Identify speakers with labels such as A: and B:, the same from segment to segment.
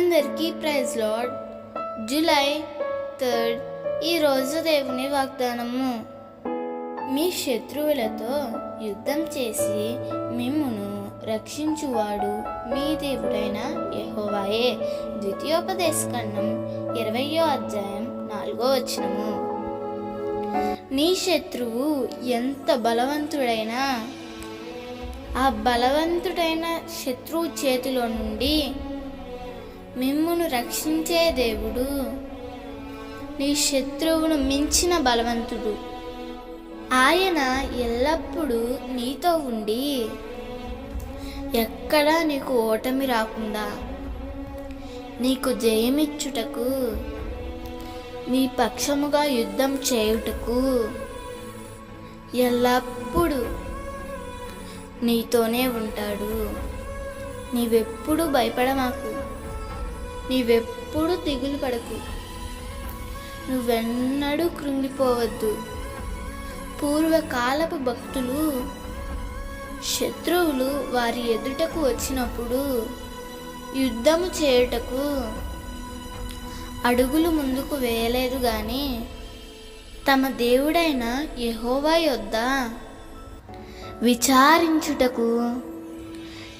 A: అందరికీ praise lord July third ఈరోజు దేవుని వాగ్దానము. మీ శత్రువులతో యుద్ధం చేసి మిమ్మును రక్షించువాడు మీ దేవుడైన యెహోవాయే. ద్వితీయోపదేశకరణం ఇరవయో అధ్యాయం నాలుగో వచనము. నీ శత్రువు ఎంత బలవంతుడైనా ఆ బలవంతుడైన శత్రువు చేతిలో నుండి రక్షించే దేవుడు. నీ శత్రువును మించిన బలవంతుడు. ఆయన ఎల్లప్పుడూ నీతో ఉండి ఎక్కడా నీకు ఓటమి రాకుండా నీకు జయమిచ్చుటకు నీ పక్షముగా యుద్ధం చేయుటకు ఎల్లప్పుడూ నీతోనే ఉంటాడు. నీవెప్పుడు భయపడమాకు. నీవెప్పుడు దిగులు పడకు. నువ్వెన్నడూ కృంగిపోవద్దు. పూర్వకాలపు భక్తులు శత్రువులు వారి ఎదుటకు వచ్చినప్పుడు యుద్ధము చేయుటకు అడుగులు ముందుకు వేయలేదు కానీ తమ దేవుడైన యహోవా యొద్ద విచారించుటకు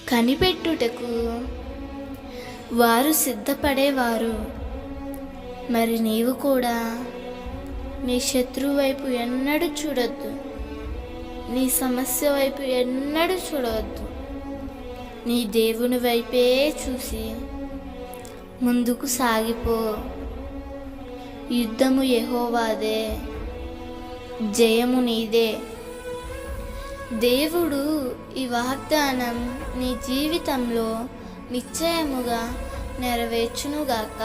A: కనిపెట్టుటకు వారు సిద్ధపడేవారు. మరి నీవు కూడా నీ శత్రువు వైపు ఎన్నడూ చూడొద్దు. నీ సమస్య వైపు ఎన్నడూ చూడవద్దు. నీ దేవుని వైపే చూసి ముందుకు సాగిపో. యుద్ధము యహోవాదే జయము నీదే. దేవుడు ఈ వాగ్దానం నీ జీవితంలో నిశ్చయముగా నెరవేర్చునుగాక.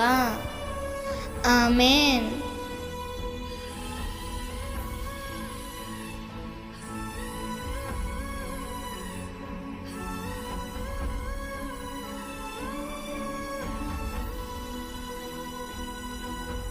A: ఆమెన్.